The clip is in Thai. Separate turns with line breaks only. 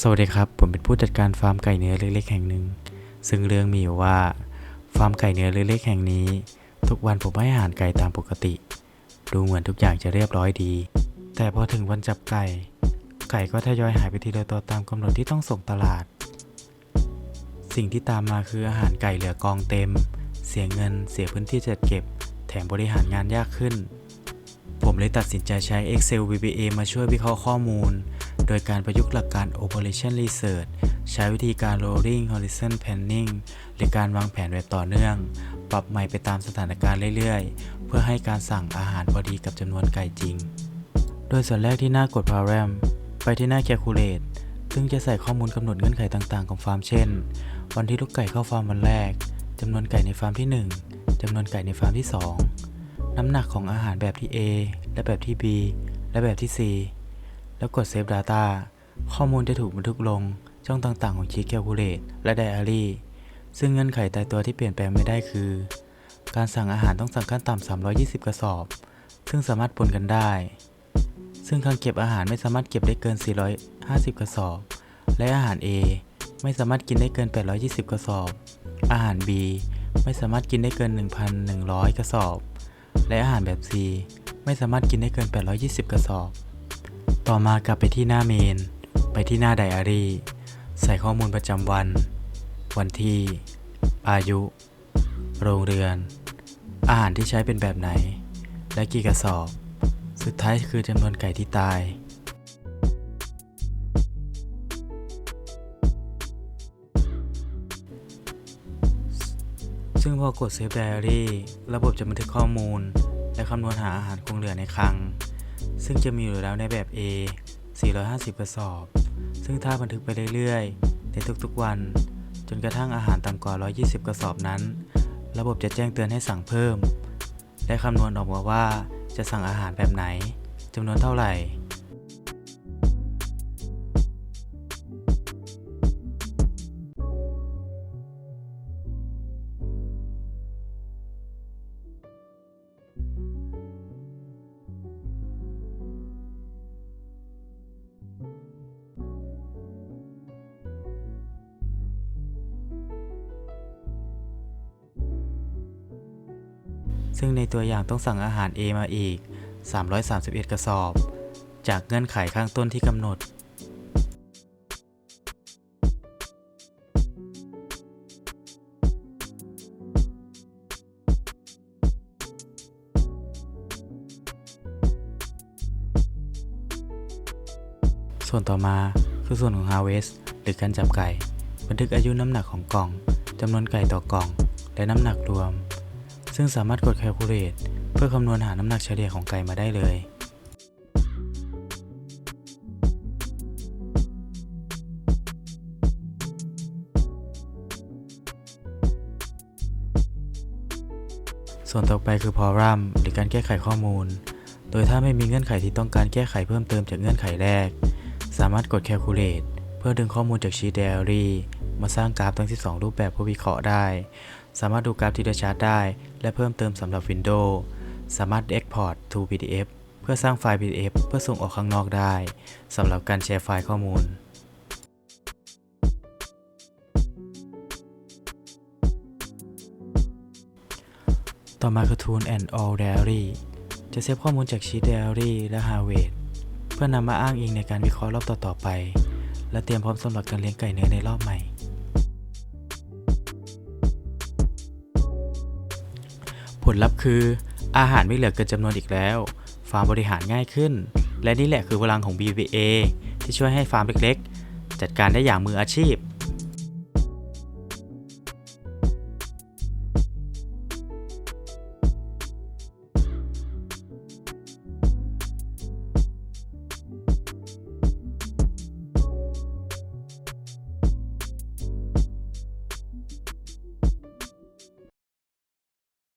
สวัสดีครับ ผมเป็นผู้จัดการฟาร์มไก่เนื้อเล็กๆแห่งหนึ่ง ซึ่งเรื่องมีอยู่ว่า ฟาร์มไก่เนื้อเล็กๆแห่งนี้ ทุกวันผมให้อาหารไก่ตามปกติ ดูเหมือนทุกอย่างจะเรียบร้อยดี แต่พอถึงวันจับไก่ ไก่ก็ทยอยหายไปทีละตัวตามกำหนดที่ต้องส่งตลาด สิ่งที่ตามมาคืออาหารไก่เหลือกองเต็ม เสียเงิน เสียพื้นที่จัดเก็บ แถมบริหารงานยากขึ้น ผมเลยตัดสินใจใช้ Excel VBA มาช่วยวิเคราะห์ข้อมูล โดยการประยุกต์หลักการ Operation Research ใช้วิธีการ Rolling Horizon Planning หรือการวางแผนแบบต่อเนื่อง ปรับใหม่ไปตามสถานการณ์เรื่อยๆ เพื่อให้การสั่งอาหารพอดีกับจำนวนไก่จริง โดยส่วนแรกที่หน้ากด Param ไปที่หน้า Calculate ซึ่งจะใส่ข้อมูลกำหนดเงื่อนไขต่างๆ ของฟาร์มเช่น วันที่ลูกไก่เข้าฟาร์มวันแรกจำนวนไก่ในฟาร์มที่ 1จำนวนไก่ในฟาร์มที่ 2 น้ำหนักของอาหารแบบที่ A และแบบที่ B และแบบที่ C แล้วกด Save Data ข้อมูลจะถูกบันทึกลงช่องต่างๆของ Sheet Calculate และ Diary ซึ่งเงื่อนไขตายตัวที่เปลี่ยนแปลงไม่ได้คือ การสั่งอาหารต้องสั่งขั้นต่ำ320 กระสอบ ซึ่งสามารถปนกันได้ ซึ่งคลังเก็บอาหารไม่สามารถเก็บได้เกิน 450 กระสอบ และอาหาร A ไม่สามารถกินได้เกิน 820 กระสอบ อาหาร B ไม่สามารถกินได้เกิน 1,100 กระสอบ และอาหารแบบ C ไม่สามารถกินได้เกิน 820 กระสอบ ต่อมากลับไปที่หน้าเมน ไปที่หน้าไดอารี่ ใส่ข้อมูลประจำวัน วันที่ อายุ โรงเรือน อาหารที่ใช้เป็นแบบไหน และกี่กระสอบ สุดท้ายคือจำนวนไก่ที่ตาย งพอกด Save Diary ระบบจะบันทึกข้อมูล และคำนวณหาอาหารคงเหลือในคลัง ซึ่งจะมีอยู่แล้วในแบบ A 450 กระสอบ ซึ่งถ้าบันทึกไปเรื่อยๆ ในทุกๆวัน จนกระทั่งอาหารต่ำกว่า 120 กระสอบนั้น ระบบจะแจ้งเตือนให้สั่งเพิ่ม และคำนวณออกมาว่าจะสั่งอาหารแบบไหนจำนวนเท่าไหร่ ซึ่งในตัวอย่างต้องสั่งอาหาร A มาอีก 331 กระสอบ จากเงื่อนไขข้างต้นที่กำหนด ส่วนต่อมาคือส่วนของ Harvest หรือการจับไก่ บันทึกอายุน้ำหนักของกล่องจำนวนไก่ต่อกล่อง และน้ำหนักรวม ซึ่งสามารถกด Calculate เพื่อคำนวณหาน้ำหนักเฉลี่ยของไก่มาได้เลยส่วนต่อไปคือ Forum หรือการแก้ไขข้อมูล โดยถ้าไม่มีเงื่อนไขที่ต้องการแก้ไขเพิ่มเติมจากเงื่อนไขแรก สามารถกด Calculate เพื่อดึงข้อมูลจาก Sheet Diary มาสร้างกราฟทั้ง 12 รูปแบบเพื่อวิเคราะห์ได้ สามารถดูกราฟทีละชาร์ตได้ และเพิ่มเติมสำหรับ Windows สามารถ Export to PDF เพื่อสร้างไฟล์ PDF เพื่อส่งออกข้างนอกได้สำหรับการแชร์ไฟล์ข้อมูลต่อมาคือ Tune and All Diary จะเซฟข้อมูลจาก Sheet Diary และ Harvest เพื่อนำมาอ้างอิงในการวิเคราะห์รอบต่อๆไป และเตรียมพร้อมสำหรับการเลี้ยงไก่เนื้อในรอบใหม่ ผลลัพธ์คือ อาหารไม่เหลือเกินจำนวนอีกแล้ว ฟาร์มบริหารง่ายขึ้น และนี่แหละคือพลังของ BVA ที่ช่วยให้ฟาร์มเล็กๆ จัดการได้อย่างมืออาชีพ